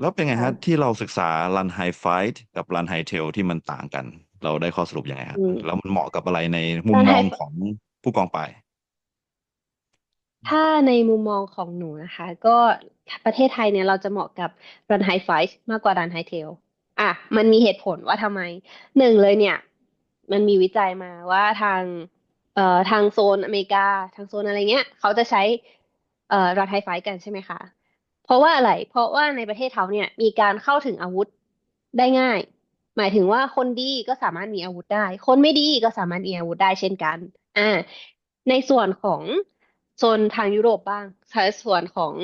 แล้วเป็นไงฮะค่ะที่เราศึกษา Run High Fight กับ Run High Tail ที่มันต่างกัน เราได้ข้อสรุปยังไงฮะอืม แล้วมันเหมาะกับอะไรในมุมการไฮมองของผู้กองปลายถ้าในมุมมองของหนูนะคะ ก็ประเทศไทยเนี่ยเราจะเหมาะกับ Run High Five มากกว่า Run High Tail อะมันมีเหตุผลว่าทำไมหนึ่งเลยเนี่ย มันมีวิจัยมาว่าทางเอ่อทางโซนอเมริกา ทางโซนอะไรเงี้ย เขาจะใช้เอ่อ Run High Five กันใช่ไหมคะ เพราะว่าอะไร เพราะว่าในประเทศเขาเนี่ยมีการเข้าถึงอาวุธได้ง่าย หมายถึงว่าคนดีก็สามารถมีอาวุธได้ คนไม่ดีก็สามารถมีอาวุธได้เช่นกัน อ่า ในส่วนของโซนทางยุโรปบ้างในส่วนของ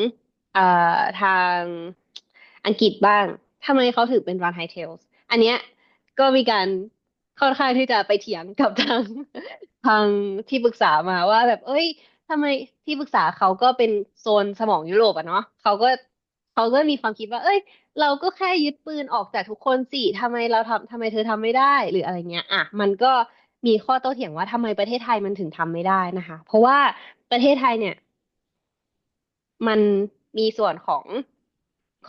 อ่อทางอังกฤษบ้างทำไมเขาถึงเป็น Run High Tails อันเนี้ยก็มีการค่อนข้างที่จะไปเถียงกับทางทางที่ปรึกษามาว่าแบบ เอ้ย ทำไมที่ปรึกษาเขาก็เป็นโซนสมองยุโรปอะเนาะเขาก็เขาก็มีความคิดว่า เอ้ย เราก็แค่ยึดปืนออกจากทุกคนสิทำไมเราทำทำไมเธอทำไม่ได้หรืออะไรเงี้ยอะมันก็มีข้อโต้เถียงว่าทำไมประเทศไทยมันถึงทำไม่ได้นะคะ เพราะว่าประเทศไทยเนี่ย มันมีส่วนของ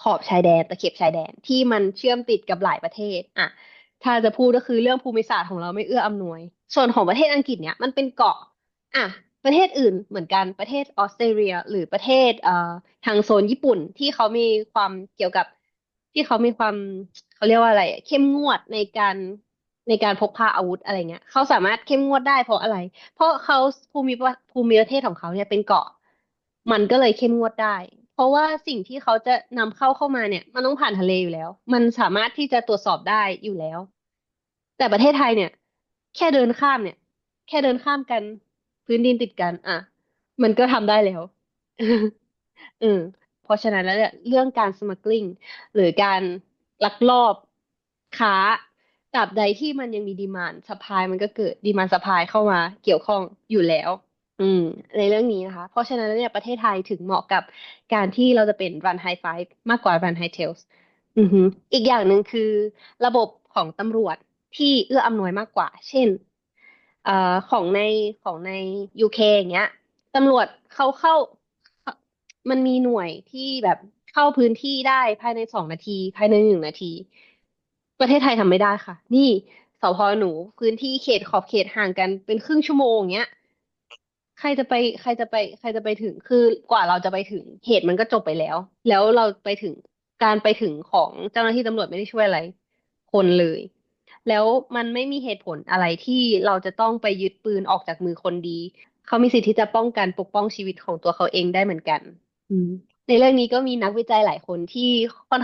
ขอบชายแดนตะเข็บชายแดนที่มันเชื่อมติดกับหลายประเทศ อะ ถ้าจะพูดก็คือเรื่องภูมิศาสตร์ของเราไม่เอื้ออำนวย ส่วนของประเทศอังกฤษเนี่ยมันเป็นเกาะ อะ ประเทศอื่นเหมือนกันประเทศออสเตรเลีย หรือประเทศเอ่อทางโซนญี่ปุ่นที่เขามีความเกี่ยวกับที่เขามีความเขาเรียกว่าอะไร เข้มงวดในการในการพกพาอาวุธอะไรเงี้ยเขาสามารถเข้มงวดได้เพราะอะไร เพราะเขาภูมิภูมิประเทศของเขาเนี่ยเป็นเกาะ มันก็เลยเข้มงวดได้ เพราะว่าสิ่งที่เขาจะนำเข้าเข้ามาเนี่ย มันต้องผ่านทะเลอยู่แล้ว มันสามารถที่จะตรวจสอบได้อยู่แล้ว แต่ประเทศไทยเนี่ย แค่เดินข้ามเนี่ย แค่เดินข้ามกัน พื้นดินติดกัน อะ มันก็ทำได้แล้ว อืมเพราะฉะนั้นแล้วเนี่ยเรื่องการสมัคร i ิ g หรือการลักลอบค้าตราบใดที่มันยังมีดีมานด์ u p p ายมันก็เกิดดีมานด์ u p p ายเข้ามาเกี่ยวข้องอยู่แล้ว อืม ในเรื่องนี้นะคะ เพราะฉะนั้นแล้วเนี่ยประเทศไทยถึงเหมาะกับการที่เราจะเป็น run high five มากกว่า run high tails อือฮึอีกอย่างหนึ่งคือ ระบบของตำรวจที่เอื้ออำนวยมากกว่า เช่น เอ่อของในของในยูเคอย่างเงี้ยตำรวจเขาเข้า มันมีหน่วยที่แบบเข้าพื้นที่ได้ภายในสองนาที ภายในหนึ่งนาที ประเทศไทยทำไม่ได้ค่ะ นี่สพหนูพื้นที่เขตขอบเขตห่างกันเป็นครึ่งชั่วโมงอย่างเงี้ยใครจะไปใครจะไป ใครจะไปถึงคือกว่าเราจะไปถึงเหตุมันก็จบไปแล้ว แล้วเราไปถึงการไปถึงของเจ้าหน้าที่ตำรวจไม่ได้ช่วยอะไร คนเลย แล้วมันไม่มีเหตุผลอะไรที่เราจะต้องไปยึดปืนออกจากมือคนดี เขามีสิทธิ์ที่จะป้องกันปกป้องชีวิตของตัวเขาเองได้เหมือนกันอืมในเรื่องนี้ก็มีนักวิจัยหลายคนที่ค่อน